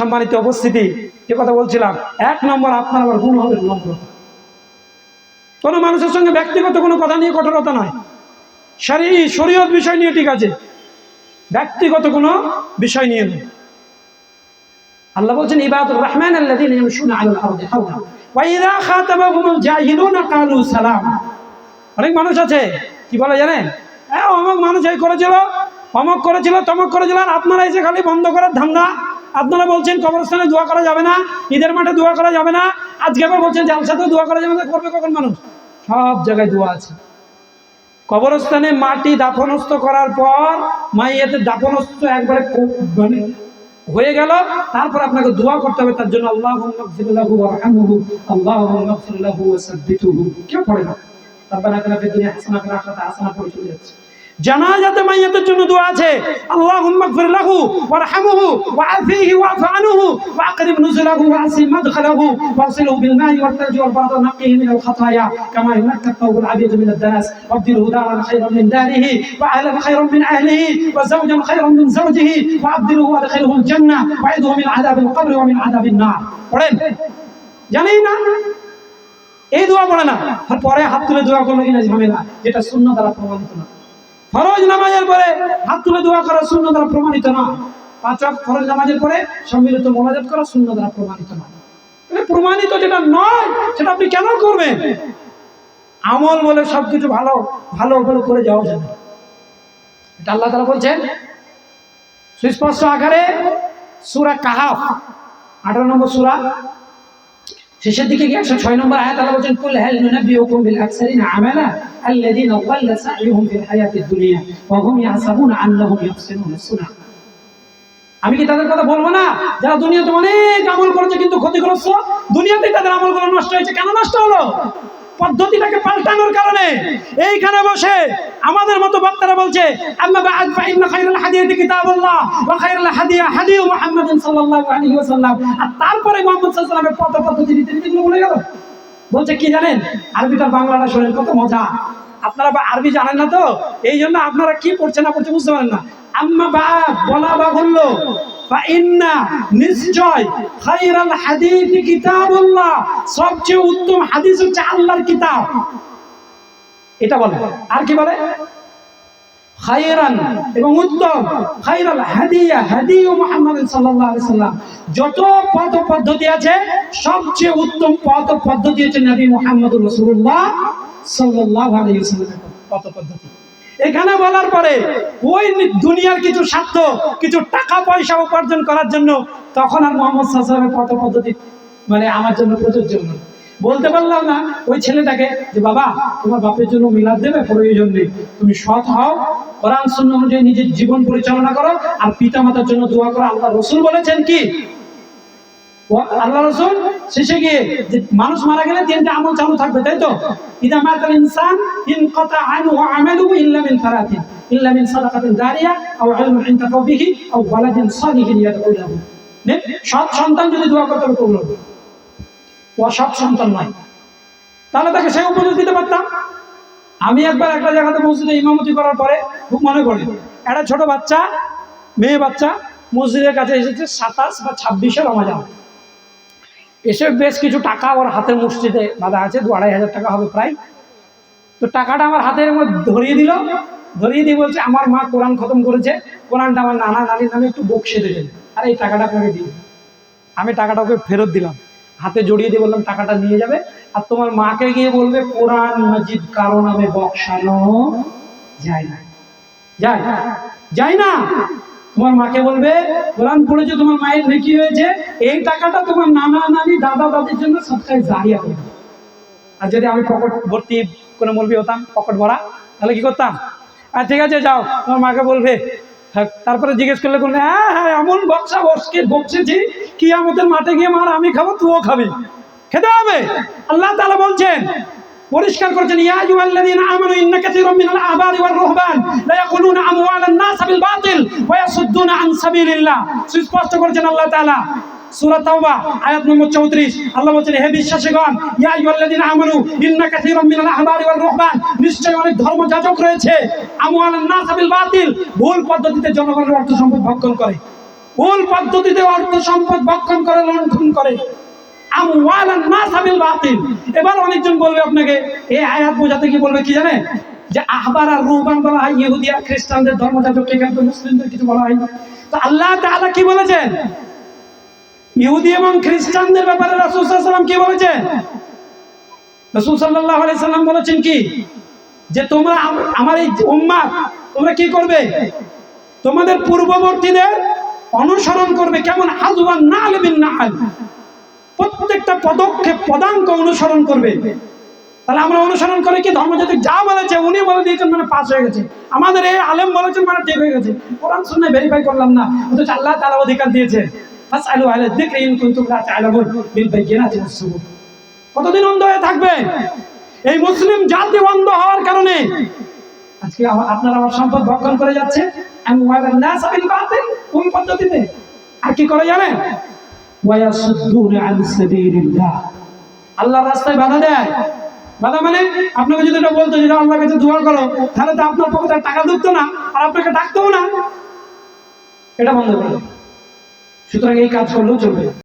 সম্মানিত উপস্থিতি যে কথা বলছিলাম, এক নম্বর আপনার আবার গুণ হবে নম্রতা কোনো মানুষের সঙ্গে ব্যক্তিগত কোনো কথা নিয়ে কঠোরতা নয়। সারি শরীয়ত বিষয় নিয়ে ঠিক আছে, ব্যক্তিগত কোনো বিষয় নিয়ে নয়। আল্লাহ বলছেন, ইবাদুর রহমান অনেক মানুষ আছে, কি বলে জানেন? হ্যাঁ অমুক মানুষ এই করেছিল, অমুক করেছিল, তমক করেছিল, আর আপনারা এসে খালি বন্ধ করার ধান্দা। আপনারা বলছেন কবরস্থানে দোয়া করা যাবে না, ঈদের মাঠে দোয়া করা যাবে না, আজকে আবার বলছেন জালসাতেও দোয়া করা যাবে না, করবে কখন মানুষ? সব জায়গায় দোয়া আছে। কবরস্থানে মাটি দাফনস্থ করার পর মাইয়াতে দাফনস্থ একবারে মানে হয়ে গেল, তারপর আপনাকে দোয়া করতে হবে, তার জন্য আল্লাহ আল্লাহ কেউ পড়ে না। হাসানা ওয়া ফিল পড়ে চলে যাচ্ছে। جنازة ميته جنود واجه اللهم اغفر له وارحمه وعافيه وعف عنه وأقرب نزله واسم مدخله واغسله بالماء والثلج والبرد ونقيه من الخطايا. كما ينقى الثوب العبيد من الدنس. وابدله دارا خيرا من داره وأهلا خيرا من أهله وزوجا خيرا من زوجه. وأبدله وأدخله الجنة. وعده من عذاب القبر ومن عذاب النار. قرين جنينا. এই দোয়া বলে না। তারপরে হাত তুলে দোয়া করলো কিনা ঝামেলা যেটা শূন্য দ্বারা ফরজ নামাজের পরে হাত তুলে দোয়া করা শূন্য দ্বারা প্রমাণিত না। পাঁচ ফরজ নামাজের পরে সম্মিলিত মোনাজাত করা শূন্য দ্বারা প্রমাণিত নয় তাহলে প্রমাণিত যেটা নয়, সেটা আপনি কেন করবেন? আমল বলে সবকিছু ভালো ভালো ভালো করে যাওয়া যাবে এটা আল্লাহ তালা বলছেন, সুস্পষ্ট আকারে সুরা কাহাফ, আঠারো নম্বর সুরা শেষের দিকে গিয়ে একশো ছয় নম্বর আয়াত আল্লাহ বলছেন, কুল হাল নুনাব্বিউকুম বিল আকসারিন আমালা আল্লাযিনা ওয়াল্লা সাইহুম ফিল হায়াতিদ দুনিয়া ওয়া হুম ইয়াহসাবুনা আন্নাহুম ইহসিনুনা সুনা। আমি কি তাদের কথা বলব না? যারা দুনিয়াতে অনেক আমল করেছে কিন্তু ক্ষতিগ্রস্ত দুনিয়াতে তাদের আমলগুলো নষ্ট হয়েছে। কেন নষ্ট হলো? পদ্ধতিটাকে পাল্টানোর কারণে এইখানে বসে আমাদের মতো বক্তারা বলছে, আম্মা বা'দ ফা ইন্না খায়রাল হাদিয়াতি কিতাবুল্লাহ ওয়া খায়রাল হাদিয়া হাদিয়ু মুহাম্মাদিন সাল্লাল্লাহু আলাইহি ওয়াসাল্লাম। আর তারপরে মুহাম্মদ সাল্লাল্লাহু আলাইহি ওয়াসাল্লামের পথ পদ্ধতি রীতিনীতিগুলো বলে গেল। বলছে, কি জানেন? আরবিটার বাংলাটা শোনেন, কত মজা। আপনারা বা আরবি জানেন না তো? এই জন্য আপনারা কি পড়ছে না পড়ছে বুঝতে পারেন না। আম্মা বা বলা বা ফাইন্না সবচেয়ে উত্তম হাদিস হচ্ছে আল্লাহর কিতাব। এটা বলে। আর কি বলে? এবং উত্তম যত পথ পদ্ধতি আছে, সবচেয়ে উত্তম পথ পদ্ধতি হচ্ছে নবী মুহাম্মদ আলাইহি ওয়াসাল্লামের পথ পদ্ধতি। এখানে বলার পরে ওই দুনিয়ার কিছু স্বার্থ, কিছু টাকা পয়সা উপার্জন করার জন্য তখন আর মোহাম্মদ সাল্লামের পথ পদ্ধতি মানে আমার জন্য প্রযোজ্য নয়। বলতে পারলাম না ওই ছেলেটাকে যে, বাবা, তোমার বাপের জন্য মিলাদ দেবে, প্রয়োজন নেই। তুমি সৎ হও, কোরআন শূন্য অনুযায়ী নিজের জীবন পরিচালনা করো, আর পিতা মাতার জন্য দোয়া করো। আল্লাহ রসুল বলেছেন কি? আল্লাহ রসুল শেষে গিয়ে মানুষ মারা গেলে তিনটা আমল চালু থাকবে, তাই তো? ইদা মাতাল ইনসান ইনকাতা আনহু আমালুহু ইল্লা মিন সালাতিন, ইল্লা মিন সাদাকাতিন জারিয়া আও ইলমিন ইনতাফা বিহি আও ওয়ালাদিন সালিহিন ইয়াদউ লাহু। সৎ সন্তান যদি দোয়া করতে হবে, কবুল হবে। অসৎ সন্তান নয়। তাহলে তাকে সেই উপদেশ দিতে পারতাম। আমি একবার একটা জায়গাতে মসজিদে ইমামতি করার পরে খুব মনে করি একটা ছোট বাচ্চা, মেয়ে বাচ্চা মসজিদের কাছে এসেছে সাতাশ বা ছাব্বিশে রমাজান। এসে বেশ কিছু টাকা ওর হাতের মুষ্টিতে বাঁধা আছে, দু আড়াই হাজার টাকা হবে প্রায়। তো টাকাটা আমার হাতের মধ্যে ধরিয়ে দিল। ধরিয়ে দিয়ে বলছে, আমার মা কোরআন খতম করেছে, কোরআনটা আমার নানা নানির নামে একটু বকশে দেবেন আর এই টাকাটা আপনাকে দিই আমি টাকাটা ওকে ফেরত দিলাম। হাতে জড়িয়ে দিয়ে বললাম, টাকাটা নিয়ে যাবে। আর তোমার মাকে গিয়ে বলবে, কোরআন মজিদ কারও নামে বকশানো যায় না। যায় যায় না? তোমার মাকে বলবে, কোরআন পড়েছে, তোমার মায়ের নেকি হয়েছে। এই টাকাটা তোমার নানা, নানি, দাদা, দাদির জন্য সবটাই জারিয়া করবে আর যদি আমি পকেট ভর্তি কোনো মলবি হতাম, পকেট ভরা, তাহলে কি করতাম? আর ঠিক আছে, যাও। তোমার মাকে বলবে। তারপরে জিজ্ঞেস করলে বলবে হ্যাঁ হ্যাঁ এমন বক্সা বসকে বকছেছি কি আমাদের মাঠে গিয়ে মার, আমি খাব, তুইও খাবি। খেতে হবে? আল্লাহ তাআলা বলছেন পরিষ্কার করেছেন, ইয়া আইয়ুহাল্লাযীনা আমানু ইন্না কাসীরাম মিনাল আহবারি ওয়ার রুহবান, লা ইয়াকুলুনা আমওয়ালান নাস বিল বাতিল ওয়া ইয়াসুদ্দুনা আন সাবিলিল্লাহ। সুস্পষ্ট করেছেন আল্লাহ তাআলা। সূরা তাওবা, আয়াত নম্বর 34 আল্লাহ বলেন হে বিশ্বাসীগণ, ইয়া আইয়ুহাল্লাযীনা আমানু ইন্না কাসীরাম মিনাল আহবারি ওয়ার রুহবান। নিশ্চয় অনেক ধর্মযাজক রয়েছে। আমওয়ালান নাস বিল বাতিল। ভুল পদ্ধতিতে জনগণের অর্থ সম্পদ ভক্ষণ করে। ভুল পদ্ধতিতে অর্থ সম্পদ ভক্ষণ করে লণ্ঠন করে। এবার অনেকজন বলবে আপনাকে এই আয়াত বোঝাতে কি বলবে কি জানেন? যে আহবার আর রুহবান বলা হয় ইহুদি আর খ্রিস্টানদের ধর্মযাজক, এখানে মুসলিমদের কিছু বলা হয় তো আল্লাহ তাআলা কি বলেছেন? ইহুদি এবং খ্রিস্টানদের ব্যাপারে রাসূল কি বলেছেন? রাসূল সাল্লাল্লাহু আলাইহি সাল্লাম বলেছেন কি? যে তোমরা আমার এই উম্মাহ তোমরা কি করবে? তোমাদের পূর্ববর্তীদের অনুসরণ করবে। কেমন? হাজুয়ান না আলবিন না প্রত্যেকটা পদক্ষেপ, পদাঙ্ক অনুসরণ করবে। তাহলে আমরা অনুসরণ করে কি ধর্মজাতিক যা বলেছে, উনি বলে দিয়েছেন মানে পাস হয়ে গেছে। আমাদের এই আলেম বলেছেন মানে ঠিক হয়ে গেছে। কোরআন শুনে ভেরিফাই করলাম না, অথচ আল্লাহ তাআলা অধিকার দিয়েছে। ফাসআলু আহলা যিকরি ইন কুনতুম লা তা'লামুন বিল সুবুর। কতদিন অন্ধ হয়ে থাকবে? এই মুসলিম জাতি অন্ধ হওয়ার কারণে। আজকে আপনার আমার সম্পদ ভক্ষণ করে যাচ্ছে আমি ওয়ালান নাস বিল বাতিল পদ্ধতিতে? আর কি করে জানেন? আল্লাহর রাস্তায় বাধা দেয়। বাধা মানে আপনাকে যদি এটা বলতো যে আল্লাহর কাছে দোয়া করো, তাহলে তো আপনার পকেটে টাকা ঢুকতো না, আর আপনাকে ডাকতো না। এটা বন্ধ করো। সুতরাং এই কাজ করলেও চলবে।